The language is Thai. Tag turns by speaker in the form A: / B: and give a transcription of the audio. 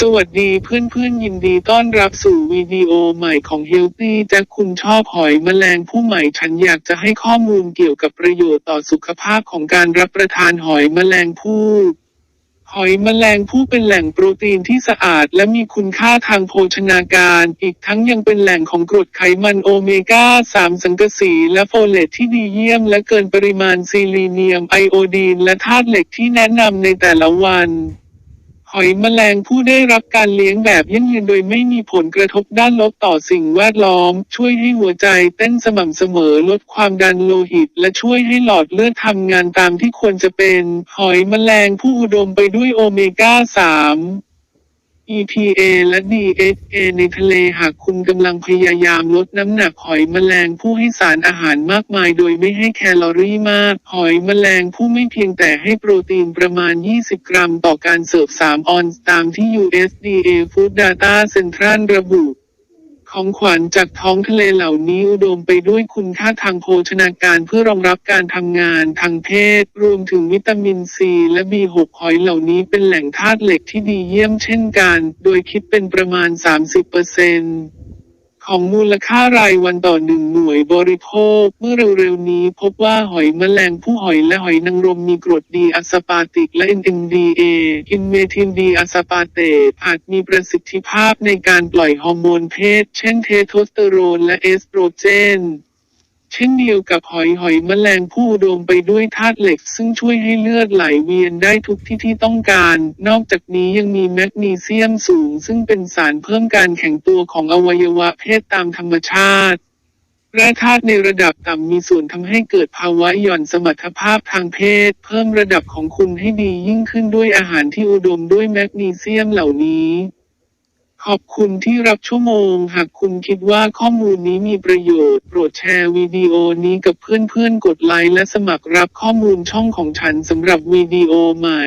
A: สวัสดีเพื่อนๆยินดีต้อนรับสู่วิดีโอใหม่ของ Healthy แจ็คคุณชอบหอยแมลงผู้ใหม่ฉันอยากจะให้ข้อมูลเกี่ยวกับประโยชน์ต่อสุขภาพของการรับประทานหอยแมลงภู่หอยแมลงผู้เป็นแหล่งโปรตีนที่สะอาด และมีคุณค่าทางโภชนาการ อีกทั้งยังเป็นแหล่งของกรดไขมันโอเมก้า 3 สังกะสีและโฟเลตที่ดีเยี่ยม และเกินปริมาณซีลีเนียมไอโอดีน และธาตุเหล็กที่แนะนำในแต่ละวัน หอยแมลงผู้ได้รับการเลี้ยงแบบยั่งยืนโดยไม่มีผลกระทบด้านลบต่อสิ่งแวดล้อม ช่วยให้หัวใจเต้นสม่ำเสมอลดความดันโลหิต และช่วยให้หลอดเลือดทำงานตามที่ควรจะเป็น หอยแมลงผู้อุดมไปด้วยโอเมก้า 3 EPA และ DHA ในทะเลหากคุณกำลังพยายามลดน้ำหนักหอยแมลงผู้ให้สารอาหารมากมาย โดยไม่ให้แคลอรี่มาก หอยแมลงผู้ไม่เพียงแต่ให้โปรตีนประมาณ 20 กรัมต่อการเสิร์ฟ 3 ออนซ์ตามที่ USDA Food Data Central ระบุ ของขวัญจากท้องทะเลเหล่านี้อุดมไปด้วยคุณค่าทางโภชนาการเพื่อรองรับการทำงานทางเพศ รวมถึงวิตามินซีและ B6 หอยเหล่านี้เป็นแหล่งธาตุเหล็กที่ดีเยี่ยมเช่นกัน โดยคิดเป็นประมาณ 30% ของมูลค่ารายวันต่อหนึ่งหน่วยบริโภค เมื่อเร็วๆนี้พบว่าหอยแมลงผู้หอยและหอยนางรมมีกรดดีอะสปาติกและ NMDA อินเมทินดีอะสปาเตตอาจมีประสิทธิภาพในการปล่อยฮอร์โมนเพศ เช่นเทสโทสเตอโรนและเอสโตรเจน เช่นเดียวกับหอยหอยแมลงผู้อุดมไปด้วยธาตุเหล็ก ซึ่งช่วยให้เลือดไหลเวียนได้ทุกที่ที่ต้องการ นอกจากนี้ยังมีแมกนีเซียมสูง ซึ่งเป็นสารเพิ่มการแข็งตัวของอวัยวะเพศตามธรรมชาติแร่ธาตุในระดับต่ำมีส่วนทำให้เกิดภาวะหย่อนสมรรถภาพทางเพศ เพิ่มระดับของคุณให้ดียิ่งขึ้นด้วยอาหารที่อุดมด้วยแมกนีเซียมเหล่านี้ ขอบคุณที่รับชั่วโมง หากคุณคิดว่าข้อมูลนี้มีประโยชน์ โปรดแชร์วิดีโอนี้กับเพื่อนๆ กดไลค์และสมัครรับข้อมูลช่องของฉันสำหรับวิดีโอใหม่